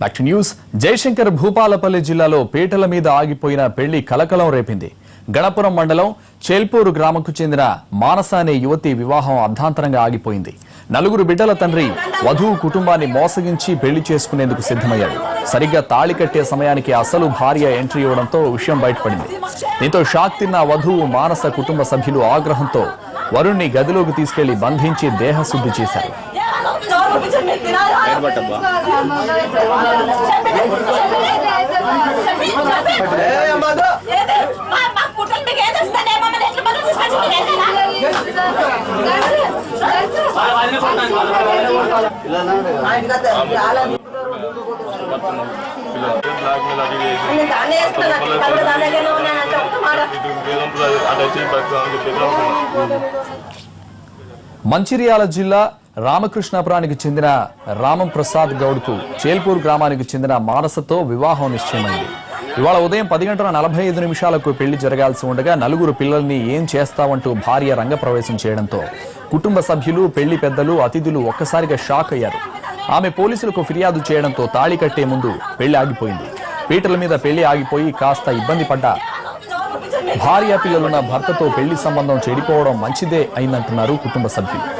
Back to news Jayashankar Bhupalpally జిల్లాలో పీటల మీద ఆగిపోయిన పెళ్ళి కలకలం రేపింది. గణపురం మండలం చేల్పూరు గ్రామంకు చెందిన మానస అనే యువతి వివాహం అర్ధాంతరంగా ఆగిపోయింది. నలుగురు బిడ్డల తండ్రి వధువు కుటుంబాన్ని మోసగించి పెళ్ళి చేసుకునేందుకు సిద్ధమయ్యాడు సరిగ్గా తాళి కట్టే సమయానికి అసలు భార్య ఎంట్రీ ఇవ్వడంతో విషయం బయటపడింది. దీంతో షాక్ తిన్న వధువు మానస కుటుంబ సభ్యులు ఆగ్రహంతో వరుణ్ణి గదిలోకి తీసుకెళ్ళి బంధించి దేహశుద్ధి చేశారు. మంచిర్యాల జిల్లా రామకృష్ణాపురానికి చెందిన రామం ప్రసాద్ గౌడ్కు చేల్పూర్ గ్రామానికి చెందిన మానసతో వివాహం నిశ్చయమైంది. ఇవాళ ఉదయం పది గంటల నలభై ఐదు నిమిషాలకు పెళ్ళి జరగాల్సి ఉండగా నలుగురు పిల్లల్ని ఏం చేస్తావంటూ భార్య రంగప్రవేశం చేయడంతో కుటుంబ సభ్యులు పెళ్ళి పెద్దలు అతిథులు ఒక్కసారిగా షాక్ అయ్యారు. ఆమె పోలీసులకు ఫిర్యాదు చేయడంతో తాళి కట్టే ముందు పెళ్ళి ఆగిపోయింది. పీటల మీద పెళ్ళి ఆగిపోయి కాస్త ఇబ్బంది పడ్డా భార్య పిల్లలున్న భర్తతో పెళ్ళి సంబంధం చెడిపోవడం మంచిదే అయిందంటున్నారు కుటుంబ సభ్యులు.